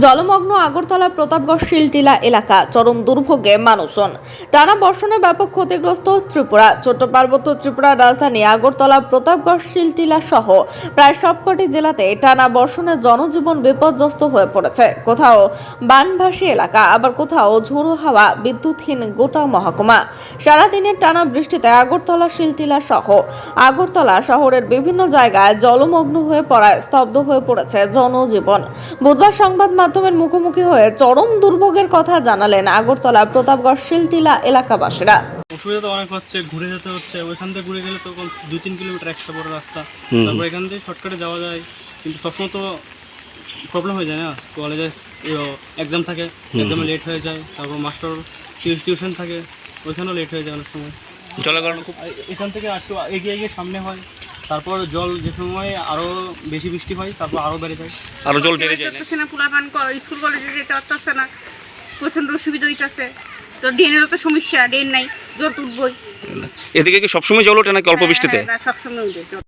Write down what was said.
জলমগ্ন আগরতলা প্রতাপগড় শিলটিলা এলাকা, চরম দুর্ভোগে মানুষজন। টানা বর্ষণে ব্যাপক ক্ষতিগ্রস্ত ত্রিপুরা। ছোট্ট পার্বত্য ত্রিপুরার রাজধানী আগরতলা প্রতাপগড় শিলটিলা সহ প্রায় সবকটি জেলাতে টানা বর্ষণে জনজীবন বিপর্যস্ত হয়ে পড়েছে। কোথাও বানভাসী এলাকা, আবার কোথাও ঝোড়ো হাওয়া, বিদ্যুৎহীন গোটা মহকুমা। সারাদিনের টানা বৃষ্টিতে আগরতলা শিলটিলা সহ আগরতলা শহরের বিভিন্ন জায়গায় জলমগ্ন হয়ে পড়ায় স্তব্ধ হয়ে পড়েছে জনজীবন। বুধবার সংবাদ মাধ্যমের মুখোমুখি হয়ে চরম দুর্ভোগের কথা জানালেন আগরতলা প্রতাপগড় শিলটিলা এলাকাবাসীরা। অসুবিধা তো অনেক হচ্ছে ঘুরে যেতে হচ্ছে। ওইখান থেকে ঘুরে গেলে তো কোন দুই তিন কিলোমিটার এক্সট্রা বড় রাস্তা। তারপর এখান থেকে শর্টকাটে যাওয়া যায়। কিন্তু সবসময় তো প্রবলেম হয়ে যায় না? কলেজে এক্সাম থাকে এক্সামে লেট হয়ে যায়। তারপর মাস্টার টিউশন থাকে ওইখানেও লেট হয়ে যায় অনেক সময়। কারণে খুব এখান থেকে একটু এগিয়ে এগিয়ে সামনে হয়। তারপর জল যে সময় আরও বেশি বৃষ্টি হয় তারপর আরও বেড়ে যায়। আরও জল বেড়ে যায় না? পারতেছে না পোলাপান ক- স্কুল কলেজে যেতে পারতেছে না। প্রচণ্ড অসুবিধা হইতাছে। তো ড্রেনেরও তো সমস্যা ড্রেন নাই জল তুলবই। এদিকে কি সবসময় জল ওঠে নাকি অল্প বৃষ্টিতে? হ্যাঁ, হ্যাঁ, সবসময় উঠে জল।